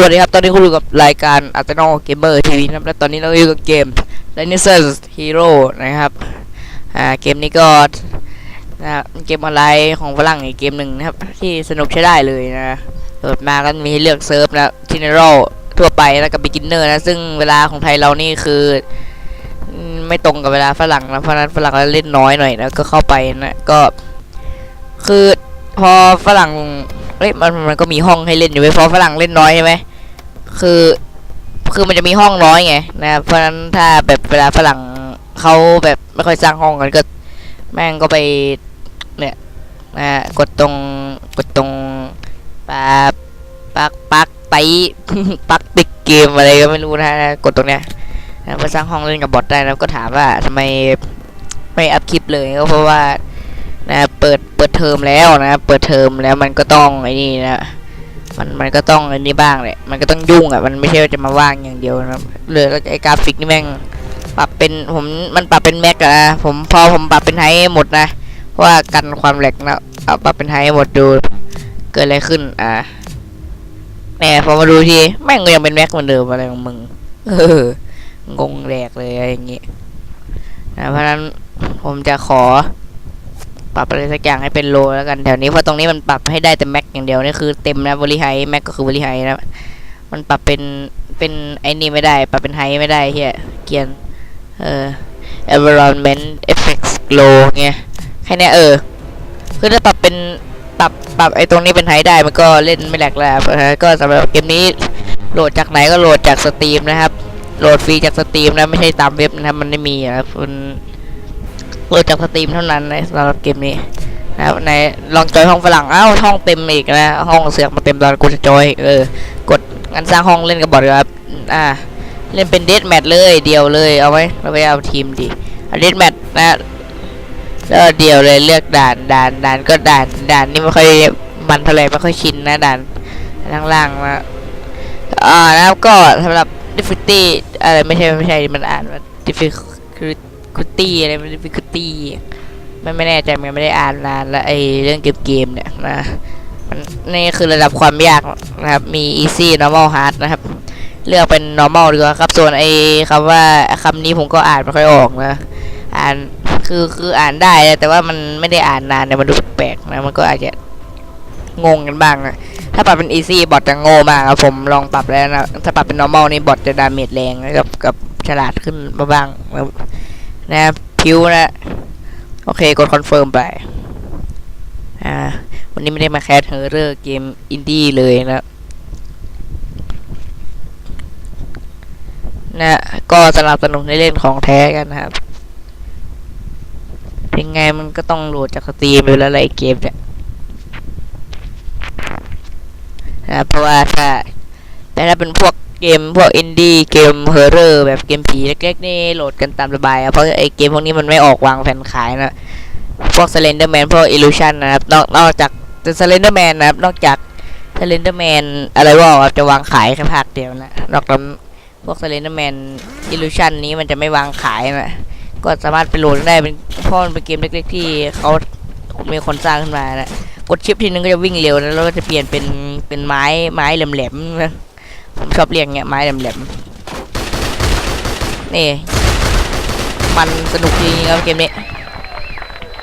สวัสดีครับ ตอนนี้คุณอยู่กับรายการ a r t e n a l Gamer TV นะครับและตอนนี้เราอยู่กับเกม Renaissance Hero นะครับ อ่า เกมนี้ก็นะครับเกมออนไลน์ของฝรั่งอีกเกมหนึ่งนะครับ ที่สนุกใช้ได้เลยนะโหลดมาก็มีให้เลือกเซิร์ฟนะ General ทั่วไปแล้วกับ Beginner นะ ซึ่งเวลาของไทยเรานี่คือ ไม่ตรงกับเวลาฝรั่งนะเพราะนั้นฝรั่งก็เล่นน้อยหน่อยนะก็เข้าไปนะ ก็ คือพอฝรั่ง เอ้ยมันมันก็มีห้องให้เล่นอยู่ไว้ยเพราะฝรั่งเล่นน้อยใช่ไหมคือคือมันจะมีห้องน้อยไงนะเพราะฉะนั้นถ้าแบบเวลาฝรั่งเขาแบบไม่ค่อยสร้างห้องกันก็ แม่งก็ไปเนี่ยนะกดตรงกดตรงปาปักปักไปปักติดเกมอะไรก็ไม่รู้นะกดตรงเนี้ยนะมาสร้างห้องเล่นกับบอทได้แล้วก็ถามว่าทำไมไม่อัพคลิปเลยก็เพราะว่า นะเปิดเปิดเทอมแล้วนะ เปิดเทอมแล้วมันก็ต้องไอ้นี่นะมันมันก็ต้องไอ้นี่บ้างแหละมันก็ต้องยุ่งอะมันไม่ใช่ว่าจะมาว่างอย่างเดียวนะครับเลยไอ้กราฟิกนี่แม่งปรับเป็นผมมันปรับเป็นแม็กนะผมพอผมปรับเป็นไฮหมดนะว่ากันความแหลกนะเอาปรับเป็นไฮหมดดูเกิดอะไรขึ้นอ่าแหน่พอมาดูทีแม่งก็ยังเป็นแม็กเหมือนเดิมอะไรของมึงเอองงแหลกเลยอะไรอย่างงี้นะเพราะนั้นผมจะขอ ปรับอะไรสักอย่างให้เป็นโลแล้วกันแถวนี้เพราะตรงนี้มันปรับให้ได้แต่แม็กอย่างเดียวนี่คือเต็มนะบริไฮแม็กก็คือบริไฮนะมันปรับเป็นเป็นไอ้นี่ไม่ได้ ปรับเป็นไฮไม่ได้เฮียเกียนเออ environment effects low เงี้ยแค่นี้เออคือถ้าปรับเป็นปรับปรับไอ้ตรงนี้เป็นไฮได้มันก็เล่นไม่แหลกแล้วเออก็สำหรับเกมนี้โหลดจากไหนก็โหลดจากสตรีมนะครับโหลดฟรีจากสตรีมนะไม่ใช่ตามเว็บนะครับมันไม่มีนะครับมัน โหลดจากสตรีมเท่านั้นในสำหรับเกมนี้นะครับในลองจอยห้องฝรั่งอ้าวห้องเต็มอีกนะห้องเสือกมาเต็มตอนกูจะจอยเออกดงั้นสร้างห้องเล่นกับบอทดีกว่าครับอ่าเล่นเป็นเดทแมทเลยเดียวเลยเอาไว้เราไปเอาทีมดิเดทแมทนะแล้วเดียวเลยเลือกด่านด่านด่านก็ด่านด่านนี่ไม่ค่อยมันเท่าไหร่ไม่ค่อยชินนะด่านล่างๆนะอ่านะครับก็สำหรับ difficulty อะไรไม่ใช่ไม่ใช่มันอ่านว่า difficulty คุตตี้อะไรมันเป็นคุตตี้มันไม่แน่ใจมันไม่ได้อ่านนานแล้วไอเรื่องเกมเกมเนี่ยนะมันนี่คือระดับความยากนะครับมี easy normal hard นะครับ เลือกเป็น normal ดีกว่าครับส่วนไอคำว่าคำนี้ผมก็อ่านไม่ค่อยออกนะอ่านคือคืออ่านได้แต่ว่ามันไม่ได้อ่านนานเนี่ยมันดูแปลกนะมันก็อาจจะงงกันบ้างนะถ้าปรับเป็น easy บอทจะโง่มากครับผมลองปรับแล้วนะถ้าปรับเป็น normal นี่บอทจะดาเมจแรงนะกับกับฉลาดขึ้นมาบ้าง นะครับพิ้วนะ โอเคกดคอนเฟิร์มไป อ่า วันนี้ไม่ได้มาแคสเฮอร์เรอร์เกมอินดี้เลยนะนะก็สนับสนุนในเล่นของแท้กันนะครับยังไงมันก็ต้องโหลดจากสตรีมอยู่แล้วอะไรเกมเนี่ยนะเพราะว่าถ้าแต่ถ้าเป็นพวก เกมพวกอินดี้เกมเฮอร์เรอร์แบบเกมผีเล็กๆนี่โหลดกันตามสบายอะเพราะไอเกมพวกนี้มันไม่ออกวางแผ่นขายนะพวก Slenderman พวก Illusion นะครับนอกนอกจาก Slenderman นะครับนอกจาก Slenderman อะไรว่าครับจะวางขายแค่ภาคเดียวนะนอกจากพวก Slenderman Illusion นี้มันจะไม่วางขายนะก็สามารถไปโหลดได้เป็นเพราะมันเป็นเกมเล็กๆที่เขามีคนสร้างขึ้นมานะกดชิปทีนึงก็จะวิ่งเร็วนะแล้วก็จะเปลี่ยนเป็นเป็นไม้ไม้แหลมๆนะ ผมชอบเรียกเงี้ยไม้แหลมๆนี่ มันสนุกจริงครับเกมนี้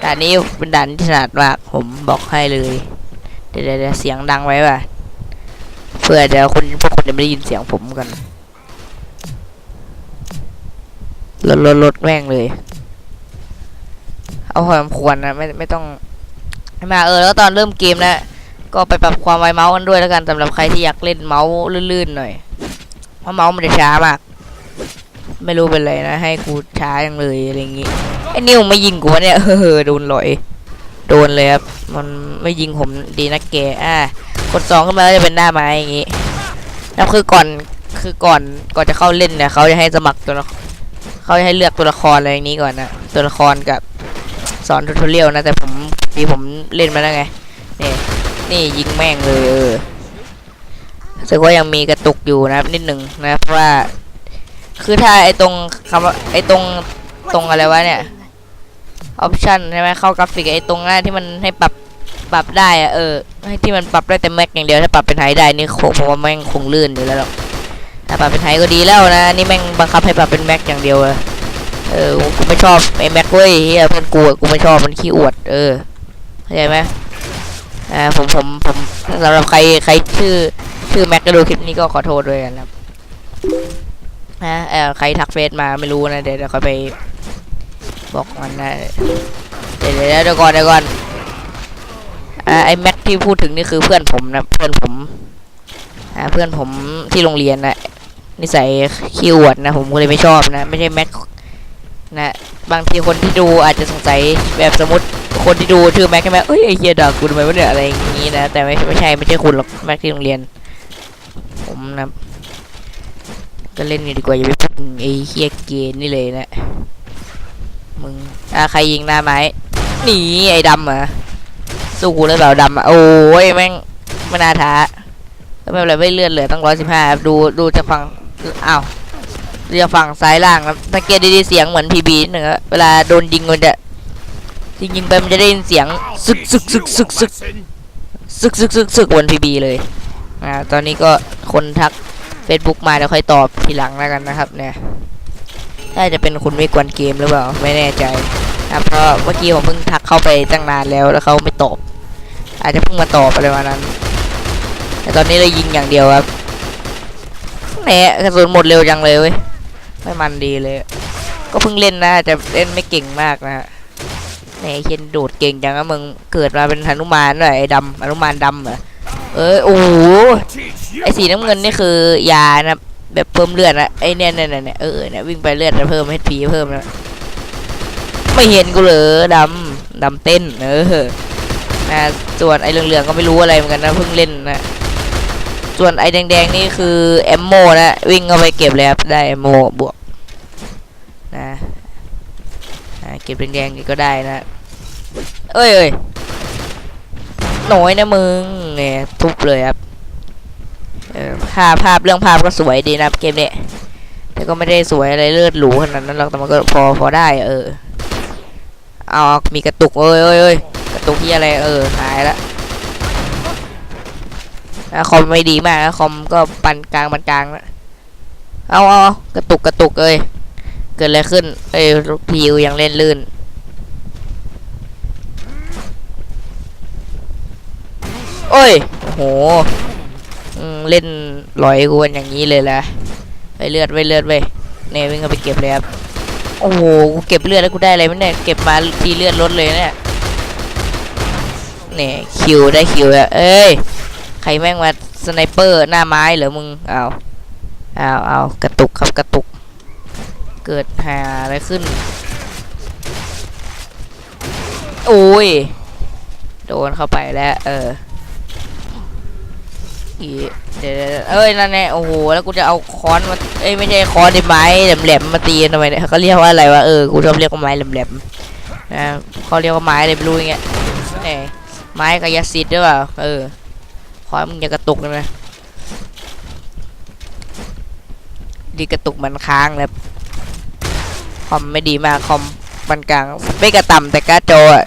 ด่านนี้เป็นด่านที่ถนัดมากผมบอกให้เลย เดี๋ยวเดี๋ยวเสียงดังไว้ป่ะเพื่อเดี๋ยวคนพวกคนจะไม่ได้ยินเสียงผมกันลดลดลดแม่งเลย เอาพอสมควรนะไม่ไม่ต้องมาเออแล้วตอนเริ่มเกมนะ ก็ไปปรับความไวเมาส์กันด้วยแล้วกันสำหรับใครที่อยากเล่นเมาส์ลื่นๆหน่อย เพราะเมาส์มันจะช้ามาก ไม่รู้เป็นไรนะ ให้กูช้าจังเลยอะไรอย่างงี้ไอ้นิวไม่ยิงกูวะเนี่ยเออโดนลอย โดนเลยครับ มันไม่ยิงผมดีนะแกอ่ากดสองขึ้นมาแล้วจะเป็นหน้าไม้อย่างงี้แล้วคือก่อนคือก่อนก่อนจะเข้าเล่นเนี่ยเขาจะให้สมัครตัวเขาจะให้เลือกตัวละครอะไรอย่างนี้ก่อนนะตัวละครกับสอนทูทเรียลนะแต่ผมทีผมเล่นมาแล้วไงเนี่ย นี่ยิงแม่งเลยเออรู้สึกว่ายังมีกระตุกอยู่นะครับนิดหนึ่งนะครับเพราะว่า คือถ้าไอตรงคำว่าไอตรงตรงอะไรวะเนี่ยออปชันใช่ไหมเข้ากราฟิกไอตรงหน้าที่มันให้ปรับปรับได้อะเออให้ที่มันปรับได้แต่แม็กอย่างเดียวถ้าปรับเป็นไฮได้นี่คงผมว่าแม่งคงลื่นอยู่แล้วหรอกถ้าปรับเป็นไฮก็ดีแล้วนะนี่แม่งบังคับให้ปรับเป็นแม็กอย่างเดียวเลยเออกูไม่ชอบไอ้แม็กเว้ยเฮียเพื่อนกูกูไม่ชอบมันขี้อวด เออเข้าใจไหม อ่าผมผมผมสำหรับใครใครชื่อชื่อแม็กก็ดูคลิปนี้ก็ขอโทษด้วยกันะครับนะเออใครทักเฟซมาไม่รู้นะเดี๋ยวเดี๋ยวค่อยไปบอกมันนะเดี๋ยวเดี๋ยวเดี๋ยวก่อนเดี๋ยวก่อนอ่าไอ้แม็กที่พูดถึงนี่คือเพื่อนผมนะเพื่อนผมอ่าเพื่อนผมที่โรงเรียนนะนิสัยขี้อวดนะผมก็เลยไม่ชอบนะ ไม่ใช่แม็กนะบางทีคนที่ดูอาจจะสงสัยแบบสมมติ คนที่ดูชื่อแม็กใช่ไหมเอ้ยไอเฮียด่ากูทำไมวะเนี่ยอะไรอย่างนี้นะ แต่ไม่ไม่ใช่ไม่ใช่คุณหรอกแม็กที่โรงเรียน ผมนะก็เล่นนี่ดีกว่าอย่าไปพูดไอเฮียเกย์นี่เลยนะมึงอ่าใครยิงหน้าไม้หนีไอ้ดำเหรอสู้กูเลยเปล่าดำอะโอ้ยแม่งไม่น่าท้าแล้วไม่เป็นไรไม่เลื่อนเหลือตั้งร้อยสิบห้าดูดูจากฝั่งอ้าวดูจากฝั่งซ้ายล่างนะสังเกตดีๆเสียงเหมือนพีบีหนึ่งอะเวลาโดนยิงมันจะ ยิงยิงๆไปมันจะได้ยินเสียงซึกซึกซึกซึกซึกซึกซึกซึกซึกบนพีบีเลยอ่าตอนนี้ก็คนทัก Facebook มาเดี๋ยวค่อยตอบทีหลังแล้วกันนะครับเนี่ยน่าจะเป็นคุณไม่กวนเกมหรือเปล่าไม่แน่ใจครับเพราะเมื่อกี้ผมเพิ่งทักเข้าไปตั้งนานแล้วแล้วเขาไม่ตอบ อาจจะเพิ่งมาตอบอะไรวันนั้น แต่ตอนนี้เลยยิงอย่างเดียวครับแหนกระสุนหมดเร็วจังเลยเว้ยไม่มันดีเลย ก็เพิ่งเล่นนะแต่เล่นไม่เก่งมากนะฮะ แหนเคนโดดเก่งจังอะมึงเกิดมาเป็นหนุมานหน่อยไอ้ดำหนุมานดำเหรอเออโอ้โหไอ้สีน้ำเงินนี่คือยานะแบบเพิ่มเลือดนะไอ้เนี่ยเนี่ยเนี่ยเออเนี่ยวิ่งไปเลือดจะเพิ่มให้พีเพิ่มนะไม่เห็นกูเลยดำดำเต้นเออนะส่วนไอ้เหลืองๆก็ไม่รู้อะไรเหมือนกันนะเพิ่งเล่นนะส่วนไอ้แดงๆนี่คือแอมโมนะวิ่งเข้าไปเก็บเลยครับได้แอมโมบวกนะ เก็บแดงๆนี่ก็ได้นะเอ้ยเอ้ยหน่อยนะมึงเนี่ยทุบเลยครับเออภาพภาพเรื่องภาพก็สวยดีนะเกมนี้แต่ก็ไม่ได้สวยอะไรเลิศหรูขนาดนั้นหรอกแต่มันก็พอพอได้เออเอามีกระตุกเอ้ยเอ้ยเอ้ยกระตุกที่อะไรเออหายละคอมไม่ดีมากนะคอมก็ปันกลางปันกลางนะเอาเอาเอากระตุกกระตุกเอ้ย เกิดอะไรขึ้น เอ้ยพีวยังเล่นลื่น โอ้ย โหเล่นลอยกูกันอย่างนี้เลยแหละไปเลือดไปเลือดไปเนี่ยวิ่งเข้าไปเก็บเลยครับ โอ้โห กูเก็บเลือดแล้วกูได้อะไรไหมเนี่ยเก็บมาทีเลือดลดเลยเนี่ยเนี่ยคิวได้คิวอะเอ้ย ใครแม่งมาสไนเปอร์หน้าไม้เหรอมึง เอาเอาเอากระตุกครับกระตุก เกิดหาอะไรขึ้น โอ้ย โดนเข้าไปแล้ว เออเดี๋ยวเอ้ยนั่นแน่โอ้โหแล้วกูจะเอาค้อนมาเอ้ยไม่ใช่ค้อนในไม้แหลมๆมาตีทำไมเนี่ยเขาเรียกว่าอะไรวะเออกูชอบเรียกว่าไม้แหลมๆนะเขาเรียกว่าไม้อะไรไม่รู้อย่างเงี้ยแหมไม้กายสิทธิ์หรือเปล่าเออขอให้มึงอย่ากระตุกนะดีกระตุกมันค้างแล้ว คอมไม่ดีมากคอมปานกลางสเปกระต่ำแต่การ์ดจออะ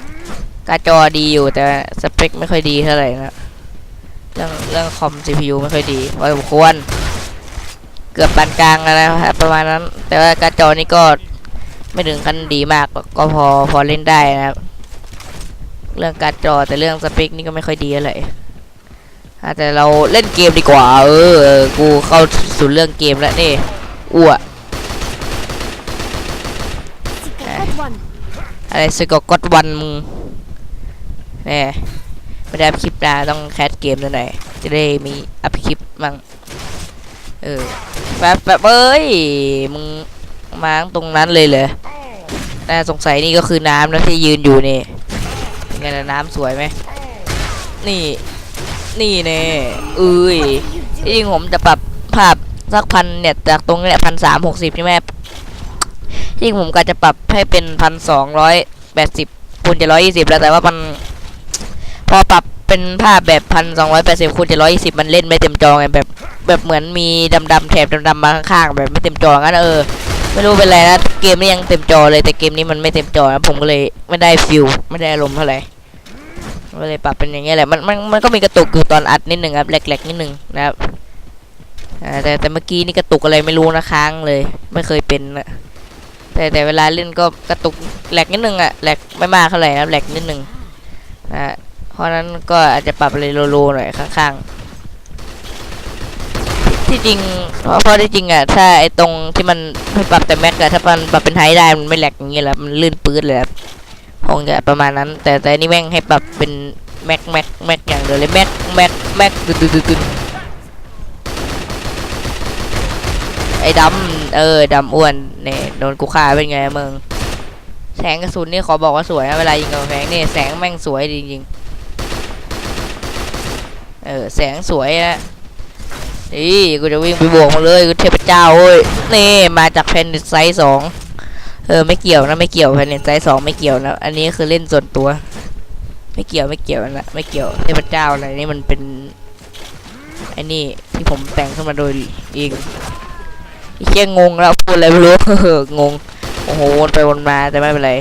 การ์ดจอดีอยู่แต่สเปคไม่ค่อยดีเท่าไหร่นะเรื่องเรื่องคอม CPU ไม่ค่อยดีพอสมควร เกือบปานกลางแล้วนะครับประมาณนั้น แต่ว่าการ์ดจอนี่ก็ไม่ถึงขั้นดีมากก็พอพอเล่นได้นะครับ เรื่องการ์ดจอแต่เรื่องสเปคนี่ก็ไม่ค่อยดีอะไรอะแต่เราเล่นเกมดีกว่าเออเออ กูเข้าสู่เรื่องเกมแล้วนี่อ้ว อะไรสกกดวันมึงแน่ไม่ได้อัพคลิปนะต้องแคสเกมหน่อยจะได้มีอัพคลิปบ้างเออแป๊บแป๊บเอ้ยมึงมาตรงนั้นเลยเหรอน่าสงสัยนี่ก็คือน้ำนะที่ยืนอยู่นี่ไงนะน้ำสวยไหมนี่ นี่เน่เอ้ยจริงผมจะปรับภาพสักพันเนี่ยจากตรงนี้พันสามหกสิบใช่ไหม จริงผมก็จะปรับให้เป็นพันสองร้อยแปดสิบคูณจะร้อยยี่สิบแล้วแต่ว่ามัน พอปรับเป็นภาพแบบพันสองร้อยแปดสิบคูณจะร้อยยี่สิบมันเล่นไม่เต็มจอไงแบบ แบบเหมือนมีดำๆแถบดำๆมาข้างๆแบบไม่เต็มจองั้นเออไม่รู้เป็นไรนะเกมนี้ยังเต็มจอเลยแต่เกมนี้มันไม่เต็มจอนะผมก็เลยไม่ได้ฟิลไม่ได้อารมณ์เท่าไหร่ก็เลยปรับเป็นอย่างเงี้ยแหละมันมันมันก็มีกระตุกอยู่ตอนอัดนิดหนึ่งครับแหลกๆนิดหนึ่งนะครับแต่แต่เมื่อกี้นี่กระตุกอะไรไม่รู้นะค้างเลย ไม่เคยเป็นนะ แต่แต่เวลาเล่นก็กระตุกแหลกนิดนึงอะแหลกไม่มากเท่าไหร่นะแหลกนิดนึงนะเพราะนั้นก็อาจจะปรับอะไรโลๆหน่อยข้างๆ ที่จริงเพราะพราะที่จริงอะถ้าไอตรงที่มันให้ปรับแต่แม็กอะถ้ามันปรับเป็นไฮได้มันไม่แหลกอย่างเงี้ยแหละมันลื่นปื๊ดเลยครับคงจะประมาณนั้น แต่แต่นี่แม่งให้ปรับเป็นแม็กแม็กแม็กอย่างเดียวเลยแม็กแม็กแม็กดึดดึดดึดดึด ไอ้ดำเออดำอ้วนเนี่ยโดนกูฆ่าเป็นไงมึงแสงกระสุนนี่ขอบอกว่าสวยนะเวลายิงกับแสงนี่แสงแม่งสวยจริงๆเออแสงสวยนะนี่กูจะวิ่งไปบวกมาเลยกูเทพเจ้าเว้ยนี่มาจากแผ่นดิไซส์สองเออไม่เกี่ยวนะไม่เกี่ยวแผ่นดิไซส์สองไม่เกี่ยวนะอันนี้คือเล่นส่วนตัว ไม่เกี่ยวไม่เกี่ยวนะไม่เกี่ยวเทพเจ้าอะไรนี่มันเป็นไอ้นี่ที่ผมแต่งขึ้นมาโดยเอง เชี่ยงงแล้วพูดอะไรไม่รู้งงโอ้โหวนไปวนมาแต่ไม่เป็นไร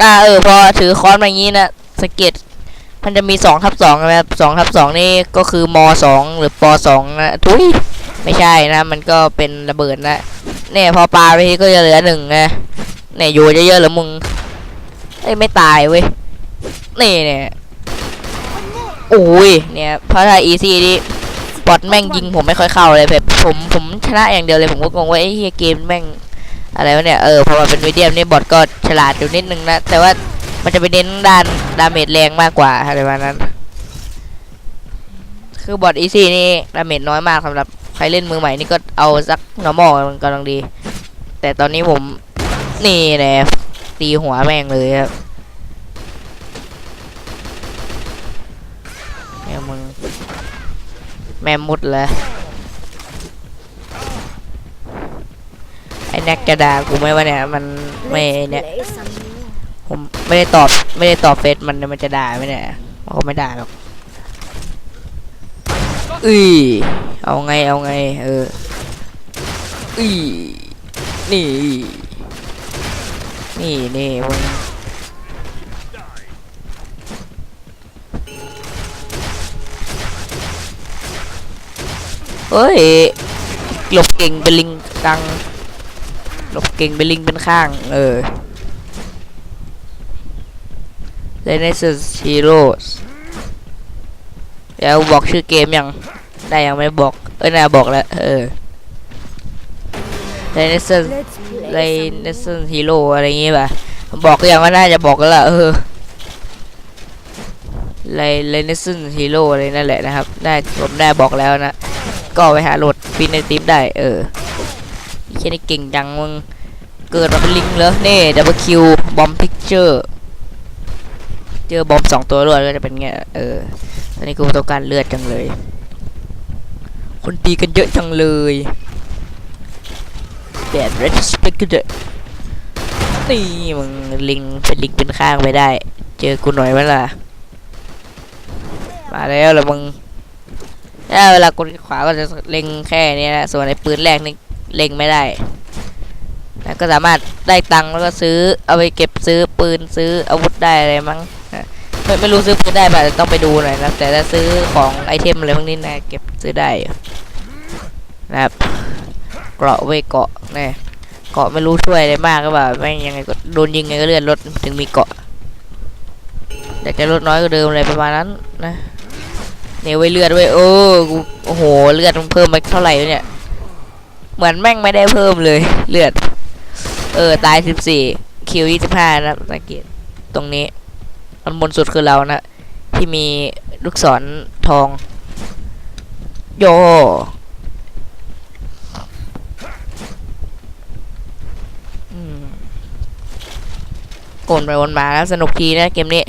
อ่าเออพอถือค้อนมาอย่างนี้นะสเก็ตมันจะมีสองทับสองนะครับสองทับสองนี่ก็คือมสองหรือปสองนะทุยไม่ใช่นะ มันก็เป็นระเบิดนะเนี่ยพอปลาไปทีก็จะเหลือหนึ่งนะเนี่ยอยู่เยอะๆหรือมึงเอ้ยไม่ตายเว้ยนี่เนี่ยโอ้ยเนี่ยเพราะถ้าอีซี่นี่ บอทแม่งยิงผมไม่ค่อยเข้าเลยแบบผมผมชนะอย่างเดียวเลยผมก็งงว่าไอ้เฮียเกมแม่งอะไรวะเนี่ยเออพอมาเป็นมีเดียมนี่บอทก็ฉลาดอยู่นิดนึงนะแต่ว่ามันจะไปเน้นด้านดาเมจแรงมากกว่าอะไรประมาณนั้น คือบอทอีซี่นี่ดาเมจน้อยมากสำหรับใครเล่นมือใหม่นี่ก็เอาสัก normal มันกำลังดี แต่ตอนนี้ผมนี่แหละตีหัวแม่งเลยครับแม่มึง แม่มุดเลยไอ้แน็กจะด่ากูไหมวะเนี่ยมันไม่เนี่ยผมไม่ได้ตอบไม่ได้ตอบเฟซมันมันจะด่าไหมเนี่ยมันก็ไม่ด่าหรอกอุ้ยเอาไงเอาไงเอออุ้ยนี่นี่นี่ เฮ้ยหลบเก่งเป็นลิงกังหลบเก่งเป็นลิงเป็นข้าง เออ Renaissance Heroes เดี๋ยวบอกชื่อเกมยังได้ยังไม่บอก เอ้ยน่าบอกแล้ว เออ Renaissance Let's play some more. Renaissance Hero อะไรอย่างงี้ป่ะบอกก็ยังว่าน่าจะบอกกันละเออ Re- Renaissance Hero อะไรนั่นแหละนะครับน่าผมได้บอกแล้วนะ ก็ไปหาโหลดฟินในทีมได้ เออไอ้เช่นนี่เก่งจังมึง เกิดมาเป็นลิงเหรอเน่ดับเบิลคิวบอมพิกเจอร์เจอบอมสองตัวรวดก็จะเป็นไงเออตอนนี้กูต้องการเลือดจังเลย คนตีกันเยอะจังเลยแดดเรดสเปกเดอนี่มึงลิงเป็นลิงเป็นข้างไปได้ เจอกูหน่อยไหมล่ะ มาแล้วเหรอมึง เวลากดขวาก็จะเล็งแค่นี้นะส่วนไอ้ปืนแรกนี่เล็งไม่ได้แล้วก็สามารถได้ตังค์แล้วก็ซื้อเอาไปเก็บซื้อปืนซื้ออาวุธได้อะไรมั้งไม่ไม่รู้ซื้อปืนได้ป่ะต้องไปดูหน่อยนะแต่ถ้าซื้อของไอเทมอะไรพวกนี้นะเก็บซื้อได้นะครับเกราะไว้เกาะน่เกาะไม่รู้ช่วยอะไรมากก็แบบแม่งยังไงก็โดนยิงไงก็เลือดลดถึงมีเกาะแต่จะลดน้อยกว่าเดิมอะไรประมาณนั้นนะ เนี่ยไว้เลือดไว้โอ้กูโอ้โหเลือดมันเพิ่มไปเท่าไหร่เนี่ย เหมือนแม่งไม่ได้เพิ่มเลยเลือด เออตายสิบสี่คิวยี่สิบห้านะสังเกตตรงนี้อันบนสุดคือเรานะที่มีลูกศรทอง โยโกนไปวนมาแล้วสนุกทีนะเกมนี้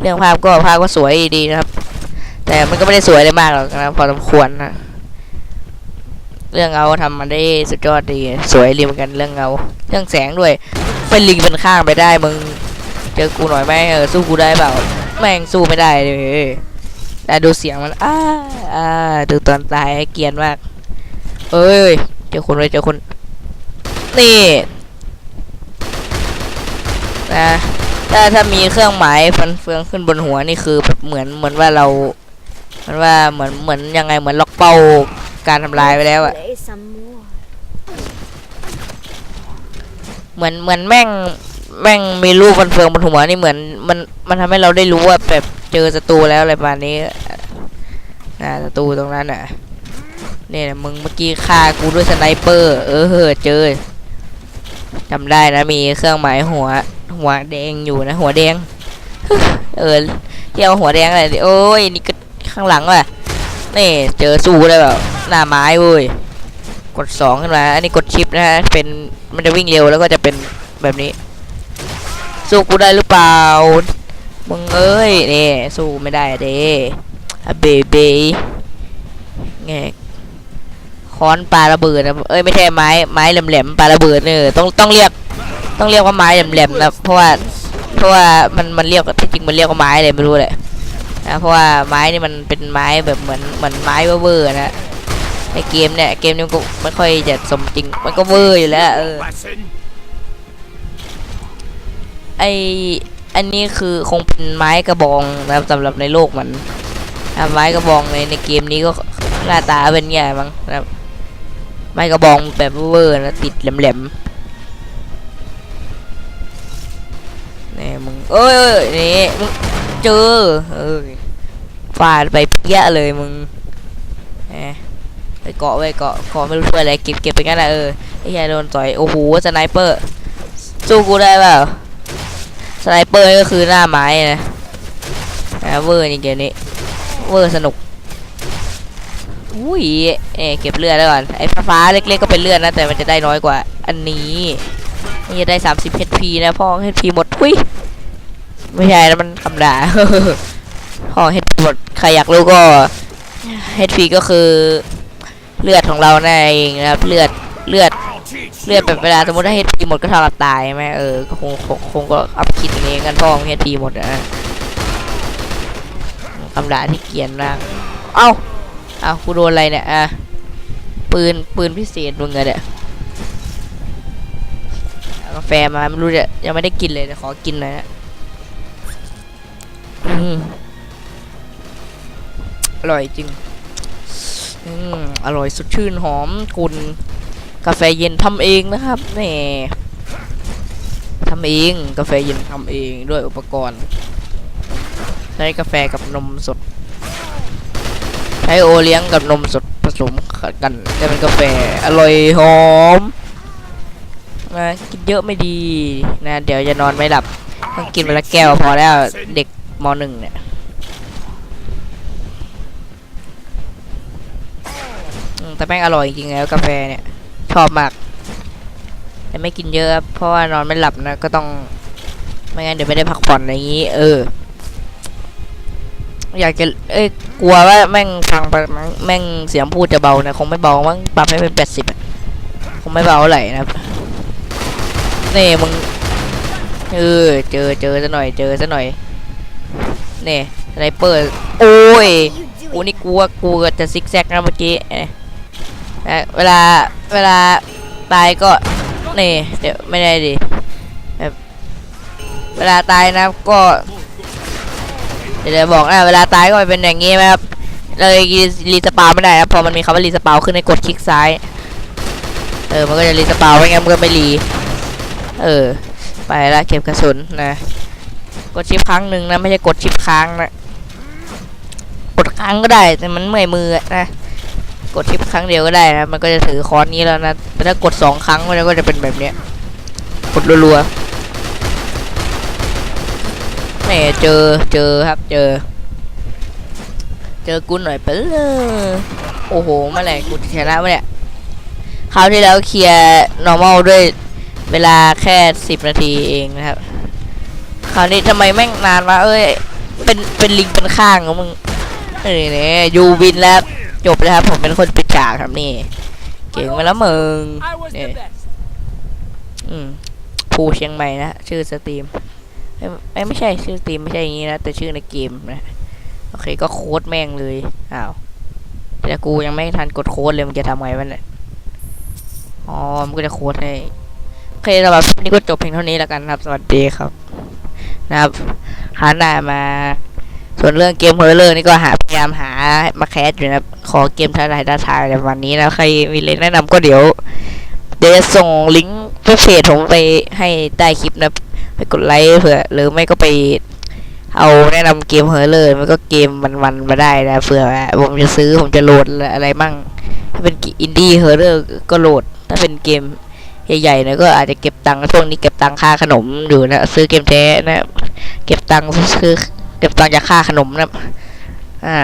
เรื่องภาพก็ภาพก็สวยดีนะครับ แต่มันก็ไม่ได้สวยเลยมากหรอกนะพอสมควรนะเรื่องเงาทำมาได้สุดยอดดี สวยดีเหมือนกันเรื่องเงา เรื่องแสงด้วย เป็นลิงเป็นข้างไปได้มึง เจอกูหน่อยไหมเออสู้กูได้เปล่า แม่งสู้ไม่ได้เลยแต่ดูเสียงมันอ้าอ่าดูตอนตายเกียนมากเอ้ยเจอคนเลยเจอคน นี่นะถ้าถ้ามีเครื่องหมายฟันเฟืองขึ้นบนหัวนี่คือแบบเหมือนเหมือนว่าเรา มือนว่าเหมือนเหมือนยังไงเหมือนล็อกเป้าการทำลายไปแล้วอะเหมือนเหมือนแม่งแม่งมีรูปฟันเฟืองบนหัวนี่เหมือนมันมันทำให้เราได้รู้ว่าแบบเจอศัตรูแล้วอะไรประมาณนี้นะศัตรูตรงนั้นอะเนี่ยมึงเมื่อกี้ฆ่ากูด้วยสไนเปอร์ เออเจอจำได้นะมีเครื่องหมายหัว หัวแดงอยู่นะ หัวแดง เออเรียวหัวแดงอะไรดิโอ้ยนี่ก็ ข้างหลังว่ะนี่เจอสู้ได้แบบหน้าไม้เว้ยกดสองขึ้นมาอันนี้กดชิปนะฮะเป็นมันจะวิ่งเร็วแล้วก็จะเป็นแบบนี้ สู้กูได้หรือเปล่ามึงเอ้ยนี่สู้ไม่ได้เด้อะเบเบไงค้อนปลาระเบิดนะเอ้ยไม่ใช่ไม้ไม้แหลมๆปลาระเบิดเนอต้องต้องเรียกต้องเรียกว่าไม้แหลมๆนะเพราะว่าเพราะว่ามันมันเรียกที่จริงมันเรียกว่าไม้เลยไม่รู้เลย นะเพราะว่าไม้นี่มันเป็นไม้แบบเหมือนเหมือนไม้เวอร์ๆนะในเกมเนี่ยเกมนี้มันก็ไม่ค่อยจะสมจริงมันก็เวอร์อยู่แล้วเออไออันนี้คือคงเป็นไม้กระบองนะครับสำหรับในโลกมันไม้กระบองในในเกมนี้ก็หน้าตาเป็นไงมั้งนะครับไม้กระบองแบบเวอร์ๆนะติดแหลมๆนี่มึงเอ้ยเอ้ยนี่มึงเจอเอ้ย ฟาดไปเปี้ยเลยมึงไปเกาะไว้เกาะเกาะไม่รู้ช่วยอะไรเก็บเก็บไปงั้นแหละเออไอ้เหี้ยโดนต่อยโอ้โหสไนเปอร์สู้กูได้เปล่าสไนเปอร์ก็คือหน้าไม้นะนะเวอร์นี่เกมนี้เวอร์สนุกอุ้ยเอเก็บเลือดแล้วก่อนไอ้ฟ้าเล็กๆก็เป็นเลือดนะแต่มันจะได้น้อยกว่า อันนี้นี่จะได้ 30 HP นะพ่อ HP หมดทุยไม่ใช่แล้วมันธรรมดา พ่อ HP หมดใครอยากรู้ก็ HP ก็คือเลือดของเรานั่นเองนะครับเลือดเลือดเลือดแบบเวลาสมมติถ้าเฮดพีหมดก็ทารับตายใช่ไหมเออคงคงคงก็อัพคิดอย่างนี้กันพ่อเฮดพีหมดนะคำด่าที่เกียนมากเอ้าเอ้ากูโดนอะไรเนี่ยอะปืนปืนพิเศษมึงอะเนี่ยเอกาแฟมาไม่รู้จะยังไม่ได้กินเลยแต่ขอกินหน่อยนะ อร่อยจริงอืมอร่อยสดชื่นหอมกุนกาแฟเย็นทำเองนะครับนี่ทำเองกาแฟเย็นทำเองด้วยอุปกรณ์ ใช้กาแฟกับนมสด ใช้โอเลี้ยงกับนมสดผสมกันจะเป็นกาแฟอร่อยหอมนะกินเยอะไม่ดีนะ เดี๋ยวจะนอนไม่หลับต้องกินวันละแก้วพอแล้วเด็กมหนึ่งเนี่ยอืม แต่แม่งอร่อยจริงๆแล้วกาแฟเนี่ยชอบมาก แต่ไม่กินเยอะ เพราะว่านอนไม่หลับนะก็ต้องไม่งั้นเดี๋ยวไม่ได้พักผ่อนอะไรอย่างนี้ เออ อยากจะเอ้ยกลัวว่าแม่งฟังไปแม่งเสียงพูดจะเบานะคงไม่เบามั้งปรับให้เป็นแปดสิบคงไม่เบาเท่าไหร่นะครับนี่มึงเออเจอเจอซะหน่อยเจอซะหน่อยนี่ไนเปอร์โอ้ย You กู do it. นี่กูว่ากูก็จะซิกแซกนะเมื่อกี้ นะเวลาเวลาตายก็นี่เดี๋ยวไม่ได้ดิแบบเวลาตายนะก็ เดี๋ยวจะบอกนะเวลาตายก็เป็นอย่างงี้ไหมครับเลยรีสปาวไม่ได้นะพอมันมีคำว่ารีสปาวขึ้นให้กดคลิกซ้าย เออมันก็จะรีสปาวไม่งั้นมันก็ไม่รีเออ ไปละเก็บกระสุนนะกดชิปครั้งหนึ่งนะไม่ใช่กดชิปค้างนะกดครั้งก็ได้แต่มันเมื่อยมือนะ กดทิปครั้งเดียวก็ได้นะ มันก็จะถือค้อนนี้แล้วนะ แต่ถ้ากดสองครั้งมันก็จะเป็นแบบเนี้ย กดรัวๆนี่เจอ เจอครับ เจอ เจอกูหน่อยไปเลยโอ้โหเมื่อไหร่กูชนะวะเนี่ย คราวที่แล้วเคลียร์ normal ด้วยเวลาแค่สิบนาทีเองนะครับ คราวนี้ทำไมแม่งนานวะเอ้ย เป็น เป็นลิงเป็นข้างของมึงนี่นี่ยยูวินแล้ว จบแล้วครับผมเป็นคนปิดฉากครับนี่ เก่งมาแล้วมึง I was Yeah. the best อืมภูเชียงใหม่นะชื่อสตรีมเอ้ยเอ้ยไม่ใช่ชื่อสตรีมไม่ใช่อย่างนี้นะแต่ชื่อในเกมนะโอเคก็โค้ดแม่งเลยอ้าวแต่กูยังไม่ทันกดโค้ดเลยมันจะทำไงวะเนี่ยอ๋อมันก็จะโค้ดให้โอเคสำหรับคลิปนี้ก็จบเพียงเท่านี้แล้วกันครับ สวัสดีครับ นะครับหาหน้ามา ส่วนเรื่องเกมเฮอร์เลอร์นี่ก็หาพยายามหามาแคสอยู่นะขอเกมท้าทายท้าทายในวันนี้นะใครมีเลนแนะนำก็เดี๋ยวเดี๋ยวจะส่งลิงก์เพจผมไปให้ใต้คลิปนะไปกดไลค์เผื่อหรือไม่ก็ไปเอาแนะนำเกมเฮอร์เลอร์มันก็เกมมันๆมาได้นะเผื่อผมจะซื้อผมจะโหลดอะไรมั่งถ้าเป็นอินดี้เฮอร์เรอร์ก็โหลด ถ้าเป็นเกมใหญ่ๆนะก็อาจจะเก็บตังค์ช่วงนี้เก็บตังค่าขนมอยู่นะซื้อเกมแท้นะ เก็บตังค์ซื้อ เก็บตังค์จะฆ่าขนมนะอ่า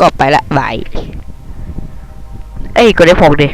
ก็ไปละบาย เอ้ยกดได้ผมดิ